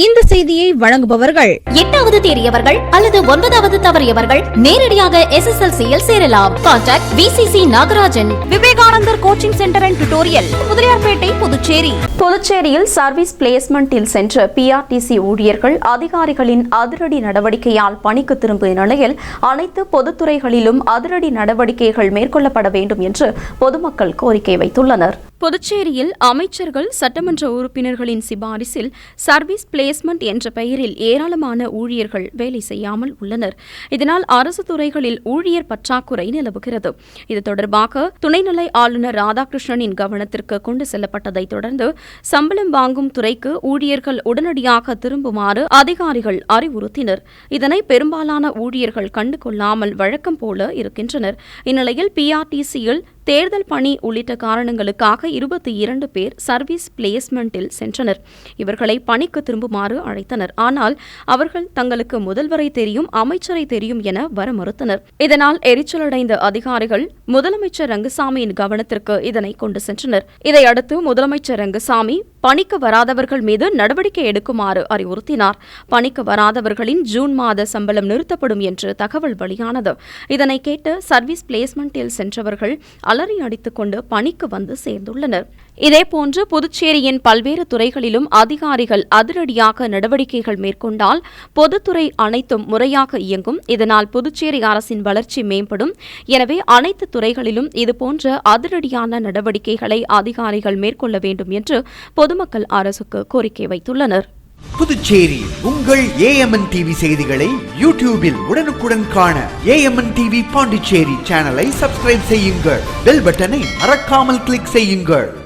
இந்த செய்தியை வழங்குபவர்கள் எட்டாவது தேறியவர்கள் அல்லது ஒன்பதாவது தவறியவர்கள் நேரடியாக எஸ்எஸ்எல்சியில் சேரலாம். Contact VCC Nagarajan Vivekanandar coaching centre and tutorial Mudaliarpet Puducherry. புதுச்சேரியில் சர்வீஸ் பிளேஸ்மெண்டில் சென்ற பிஆர்டிசி ஊழியர்கள் அதிகாரிகளின் அதிரடி நடவடிக்கையால் பணிக்கு திரும்பிய நிலையில் அனைத்து பொதுத்துறைகளிலும் அதிரடி நடவடிக்கைகள் மேற்கொள்ளப்பட வேண்டும் என்று பொதுமக்கள் கோரிக்கை வைத்துள்ளனர். புதுச்சேரியில் அமைச்சர்கள் சட்டமன்ற உறுப்பினர்களின் சிபாரிசில் சர்வீஸ் பிளேஸ்மெண்ட் என்ற பெயரில் ஏராளமான ஊழியர்கள் வேலை செய்யாமல் உள்ளனர். இதனால் அரசு துறைகளில் ஊழியர் பற்றாக்குறை நிலவுகிறது. இது தொடர்பாக துணைநிலை ஆளுநர் ராதாகிருஷ்ணனின் கவனத்திற்கு கொண்டு செல்லப்பட்டதைத் தொடர்ந்து சம்பளம் வாங்கும் துறைக்கு ஊழியர்கள் உடனடியாக திரும்புமாறு அதிகாரிகள் அறிவுறுத்தினர். இதனை பெரும்பாலான ஊழியர்கள் கண்டு கொள்ளாமல் வழக்கம் போல இருக்கின்றனர். இந்நிலையில் பிஆர்டிசியில் தேர்தல் பணி உள்ளிட்ட காரணங்களுக்காக இருபத்தி இரண்டு பேர் சர்வீஸ் பிளேஸ்மெண்டில் சென்றனர். இவர்களை பணிக்கு திரும்புமாறு அழைத்தனர். ஆனால் அவர்கள் தங்களுக்கு முதல்வரை தெரியும் அமைச்சரை தெரியும் என வர மறுத்தனர் இதனால் எரிச்சலடைந்த அதிகாரிகள் முதலமைச்சர் ரங்கசாமியின் கவனத்திற்கு இதனை கொண்டு சென்றனர். இதையடுத்து முதலமைச்சர் ரங்கசாமி பணிக்கு வராதவர்கள் மீது நடவடிக்கை எடுக்குமாறு அறிவுறுத்தினார். பணிக்கு வராதவர்களின் ஜூன் மாத சம்பளம் நிறுத்தப்படும் என்று தகவல் வெளியானது. இதனை கேட்டு சர்வீஸ் பிளேஸ்மெண்டில் சென்றவர்கள் அலறி அடித்துக் கொண்டு பணிக்கு வந்து சேர்ந்துள்ளனர். இதேபோன்று புதுச்சேரியின் பல்வேறு துறைகளிலும் அதிகாரிகள் அதிரடியாக நடவடிக்கைகள் மேற்கொண்டால் பொதுத்துறை அனைத்தும் முறையாக இயங்கும். இதனால் புதுச்சேரி அரசின் வளர்ச்சி மேம்படும். எனவே அனைத்து துறைகளிலும் இதுபோன்ற அதிரடியான நடவடிக்கைகளை அதிகாரிகள் மேற்கொள்ள வேண்டும் என்று பொதுமக்கள் அரசுக்கு கோரிக்கை வைத்துள்ளனர். புதுச்சேரி உங்கள் ஏஎம்என் டிவி செய்திகளை யூடியூபில் உடனுக்குடன் காண ஏஎம்என் டிவி பாண்டிச்சேரி சேனலை சப்ஸ்கிரைப் செய்யுங்கள். பெல் பட்டனை மறக்காமல் கிளிக் செய்யுங்கள்.